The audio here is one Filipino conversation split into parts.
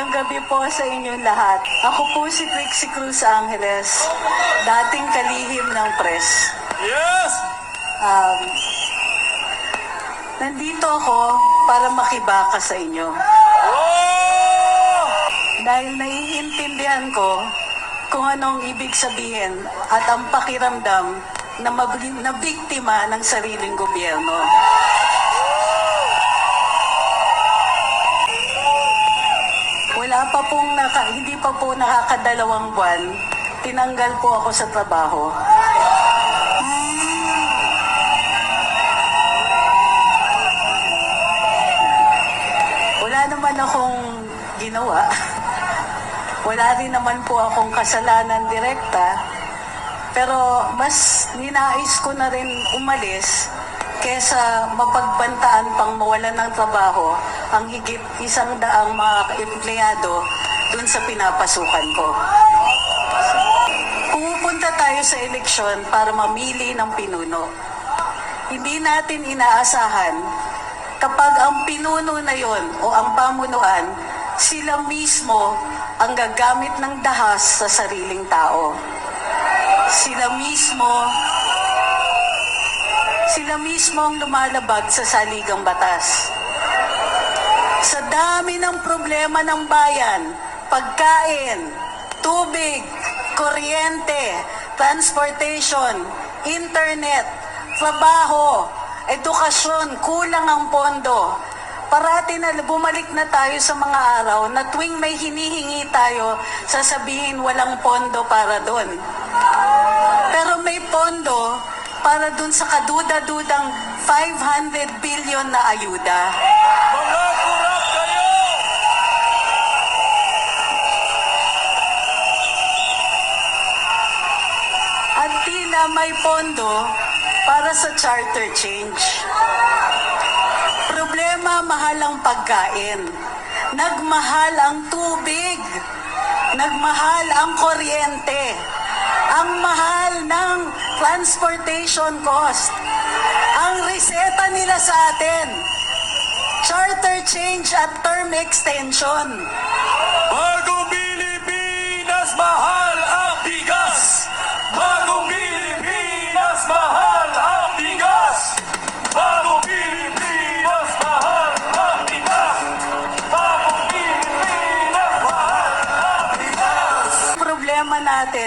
Magandang gabi po sa inyong lahat. Ako po si Trixie Cruz Angeles, dating kalihim ng press. Yes! Um, nandito ako para makibaka sa inyo. Oh! Dahil naiintindihan ko kung anong ibig sabihin at ang pakiramdam na, na biktima ng sariling gobyerno. Wala pa pong naka, hindi pa po nakakadalawang buwan, tinanggal po ako sa trabaho. Wala naman akong ginawa. Wala rin naman po akong kasalanan direkta. Pero mas ninais ko na rin umalis kesa mapagbantaan pang mawalan ng trabaho ang higit isang daang mga empleyado dun sa pinapasukan ko. Pumupunta tayo sa eleksyon para mamili ng pinuno. Hindi natin inaasahan kapag ang pinuno na yon o ang pamunuan, sila mismo ang gagamit ng dahas sa sariling tao. Sila mismo sila mismo ang lumalabag sa saligang batas. Sa dami ng problema ng bayan, pagkain, tubig, kuryente, transportation, internet, trabaho, edukasyon, kulang ang pondo. Parati na bumalik na tayo sa mga araw na tuwing may hinihingi tayo, sasabihin walang pondo para doon. Pero may pondo para doon sa kaduda-dudang 500 billion na ayuda. At tila may pondo para sa charter change. Problema, mahal ang pagkain. Nagmahal ang tubig. Nagmahal ang kuryente. Ang mahal ng transportation cost. Ang reseta nila sa atin, charter change at term extension. Bagong Pilipinas, mahal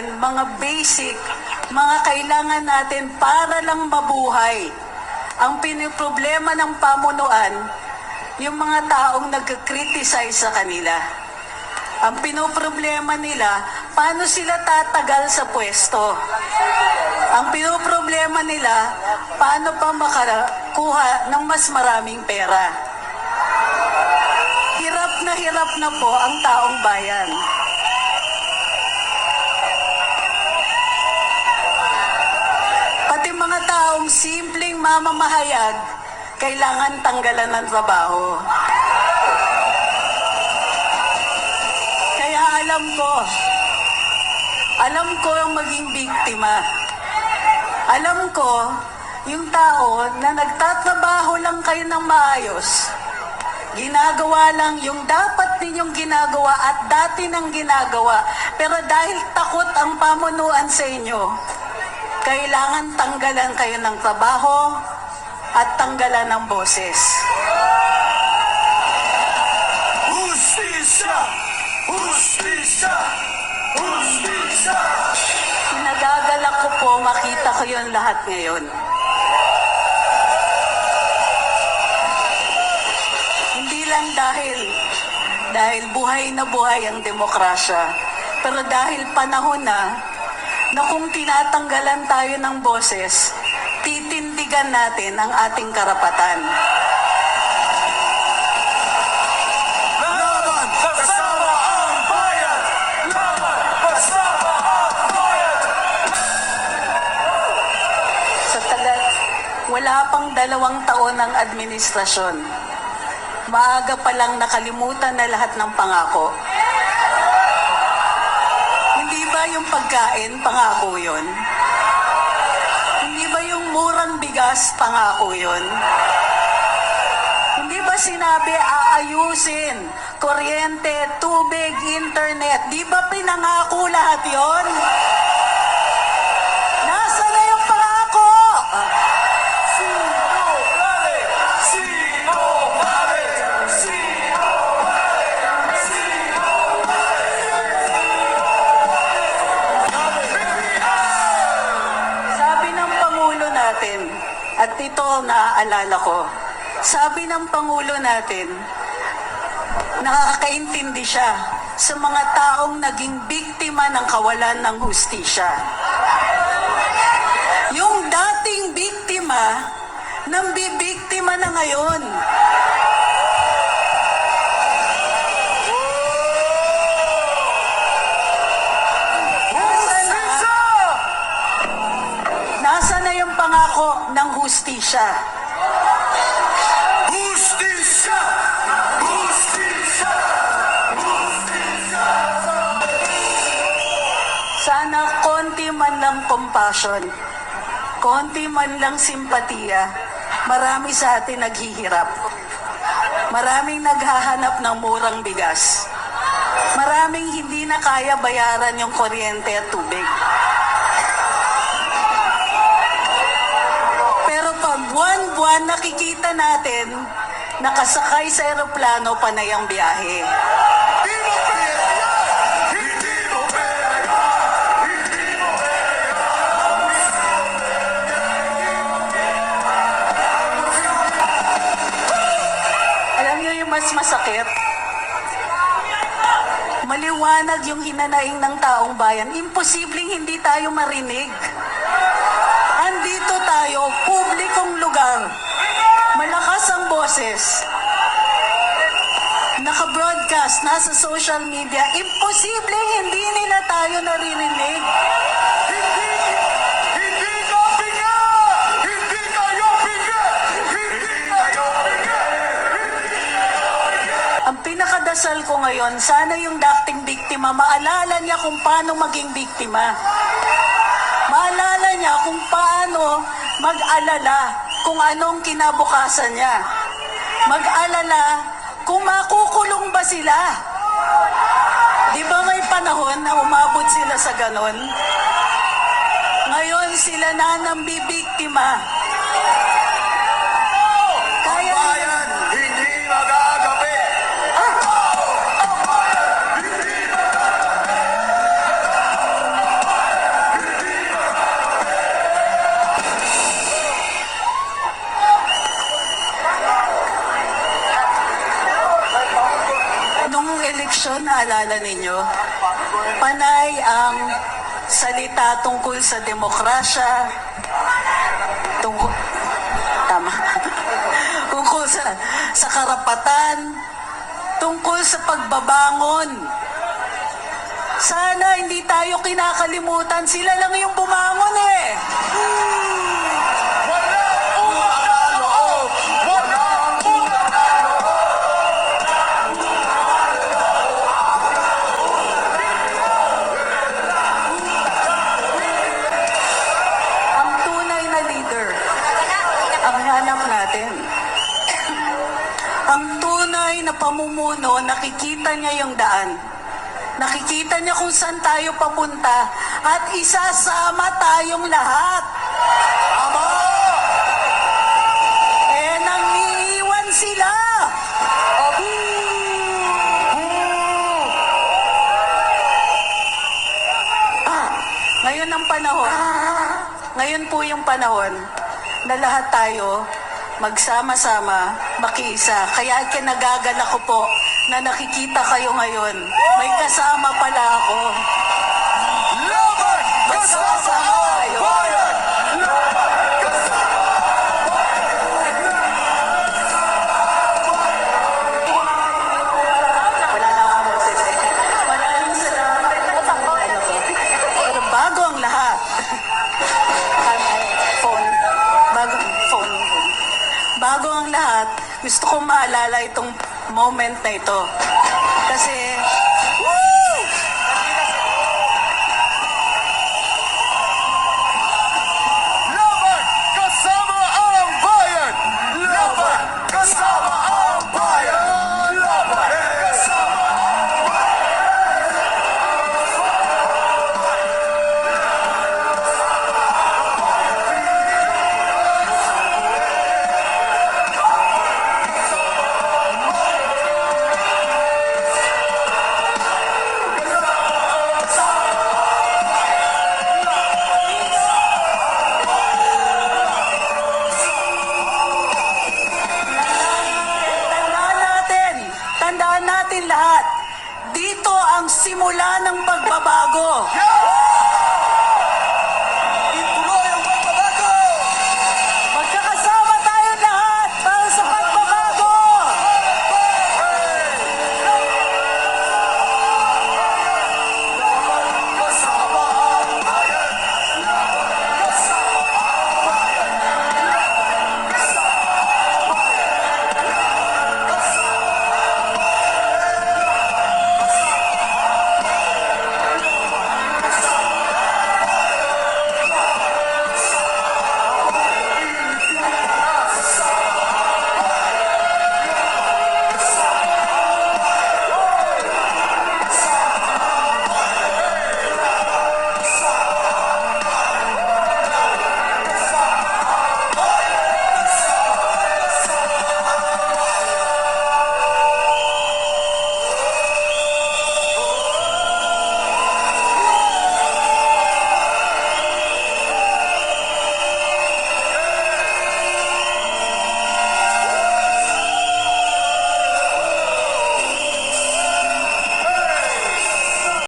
natin, mga basic, mga kailangan natin para lang mabuhay. Ang piniproblema ng pamunuan, yung mga taong nagkakriticize sa kanila. Ang pinoproblema nila, paano sila tatagal sa pwesto. Ang pinoproblema nila, paano pa makakuha ng mas maraming pera. Hirap na hirap na po ang taong bayan. Taong simpleng mamamahayag, kailangan tanggalan ng trabaho. Kaya alam ko, alam ko ang maging biktima. Alam ko, yung tao na nagtatrabaho lang kayo ng maayos, ginagawa lang yung dapat ninyong ginagawa at dati nang ginagawa. Pero dahil takot ang pamunuan sa inyo, kailangan tanggalan kayo ng trabaho at tanggalan ng boses. Justisya! Justisya! Justisya! Pinagagalak ko po makita ko yun lahat ngayon. Hindi lang dahil dahil buhay na buhay ang demokrasya, pero dahil panahon na na kung tinatanggalan tayo ng boses, titindigan natin ang ating karapatan. Wala pang dalawang taon ng administrasyon. Maaga pa lang nakalimutan na lahat ng pangako. Ba yung pagkain, pangako yon? Hindi ba yung murang bigas, pangako yon? Hindi ba sinabi aayusin, kuryente, tubig, internet. Di ba pinangako lahat yon? Naaalala ko, sabi ng Pangulo natin, nakakaintindi siya sa mga taong naging biktima ng kawalan ng hustisya. Yung dating biktima, nang bibiktima na ngayon. Nasa na yung pangako ng hustisya? Sana konti man lang compassion, konti man lang simpatiya, marami sa atin naghihirap. Maraming naghahanap ng murang bigas. Maraming hindi na kaya bayaran yung kuryente at tubig. Buwan-buwan nakikita natin, nakasakay sa eroplano panay ang biyahe. Alam niyo yung mas masakit? Maliwanag yung hinanaing ng taong bayan. Imposibleng hindi tayo marinig. Andito tayo, publikong lugar. Malakas ang boses. Naka-broadcast, nasa social media. Imposibleng hindi nila tayo naririnig. Ang pinakadasal ko ngayon, sana yung dating biktima, maalala niya kung paano maging biktima. Maalala niya kung paano mag-alala kung anong kinabukasan niya. Mag-alala kung makukulong ba sila. Di ba may panahon na umabot sila sa ganon? Ngayon sila na nang bibiktima. Naalala ninyo, panay ang salita tungkol sa demokrasya, tungkol, tama, tungkol sa, sa karapatan, tungkol sa pagbabangon. Sana hindi tayo kinakalimutan, sila lang yung bumangon eh. Na pamumuno, nakikita niya yung daan. Nakikita niya kung saan tayo papunta at isasama tayong lahat. Tama! Eh, nangiiwan sila. Ah, ngayon ang panahon. Ngayon po yung panahon na lahat tayo magsama-sama, makiisa. Kaya kinagagalak ko po na nakikita kayo ngayon. May kasama pala ako. Laban! Kasama gusto kong maalala itong moment na ito. Kasi